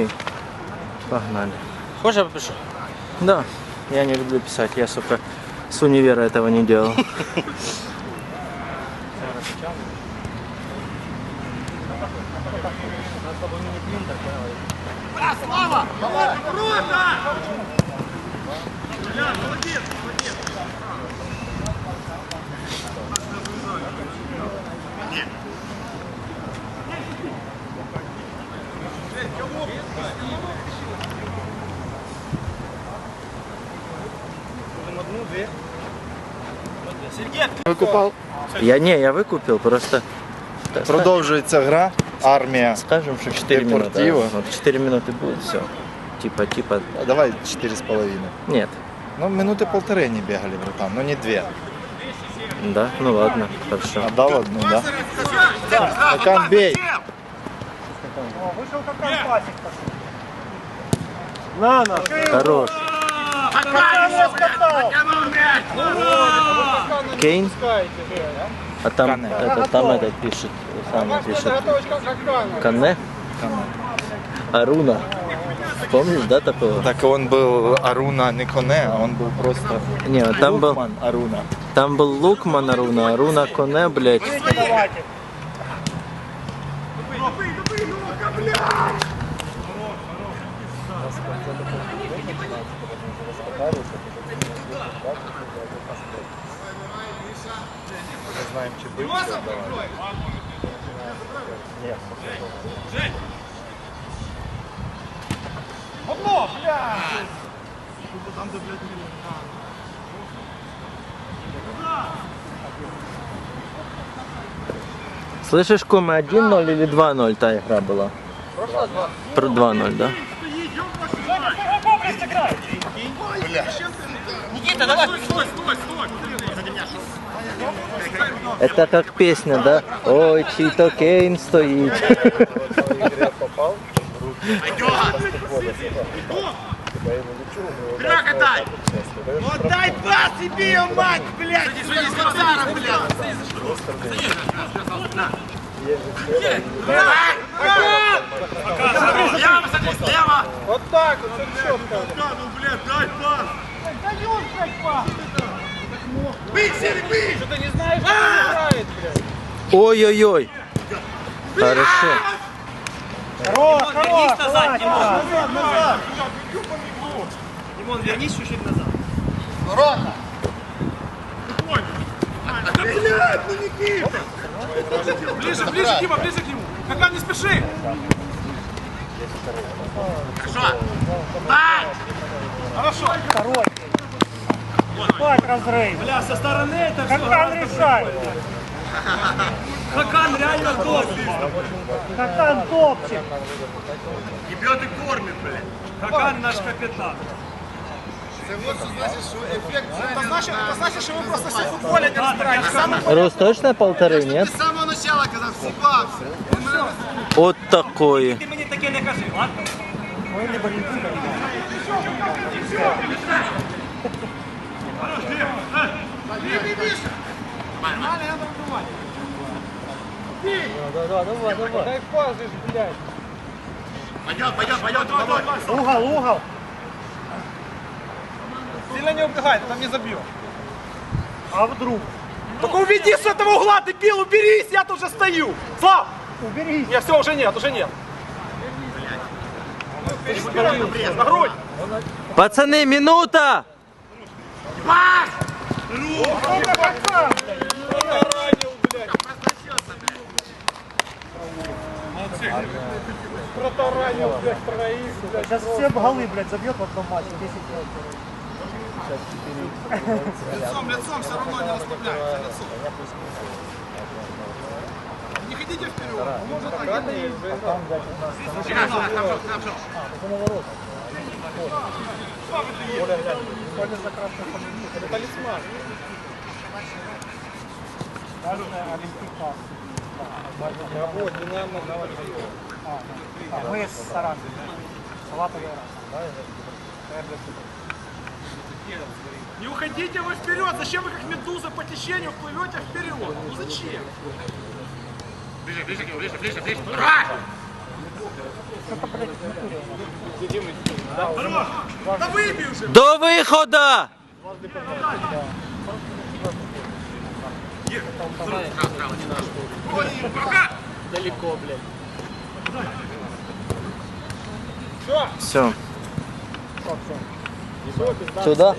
Окей. Погнали. Хочешь я попишу? Да, я не люблю писать, я, сука, с универа этого не делал. Викупав. Я не, я выкупил, просто... Продовжується гра. Армія. Скажем, что 4 минуты. Депортиво. Вот 4 минуты будет, все. Типа, типа, А Давай 4,5. нет. Ну, минуты полторы не бегали, братан, но не две. Да, ну ладно, хорошо. Отдал одну, да? Стакан бей. Хорош. Кейн? А там, это, там этот пишет, сам пишет. Кане? Аруна. Помнишь, да, такого? Так он был Аруна не Коне, а он был просто Не, там был, Лукман Аруна. там был Лукман Аруна, Аруна Коне, блядь. Бить, чи отдавати. Слышишь, Кома, 1-0 или 2-0 та игра была? Про 2-0, да? Никита, давай! Это как песня, да? Ой, чей-то Кейн стоит. Ну дай пас и бей, мать, блядь! блядь! Лево, садись, лево! Вот так, вот. Ну, блядь, дай пас! Даешь, блядь, пас! Серый, бей! Что ты не знаешь, что он играет, блядь? Ой-ой-ой. Хорошо. Хорош, вернись назад, Димон. Назад, назад. Димон, вернись чуть-чуть назад. Ворота. Да блядь, ну Никита! Ближе, ближе к нему, ближе к нему. Какан, не спеши! Хорошо. Дай! Хорошо. Хватит разрыв. Бля, со стороны это все. Хакан решает. Хакан реально топ. Хакан топчик. Ебет и кормит, блядь. Хакан наш капитан. Это значит, это значит, что вы просто все футболе не разбираетесь. Самый Рус, точно полторы, нет? С самого начала, когда всыпался. Вот такое. Ты мне таке не кажи, ладно? Пойдет, пойдет, пойдет, давай. Угол, угол. Сильно не убегай, там не забьешь. А вдруг? Только уведи с этого угла, ты бил, уберись, я тут уже стою. Слав! Уберись. Нет, все, уже нет, уже нет. На грудь! Пацаны, минута! Протаранил, блядь, троих, блядь. Сейчас все голы, блядь, забьет в одном матче. 10 лет. Лицом, лицом все равно не расслабляется, лицом. Не ходите вперед. Может, так и Важная Олимпика. А, а, мы с Саратова. Салатовый раз. Не уходите вы вперед! Зачем вы как медуза по течению плывете вперед? Ну зачем? Ближе, ближе ближе, ближе, ближе. Ура! Что-то, блядь, Да выбей уже! До! Пока! Все. Что, все? Все?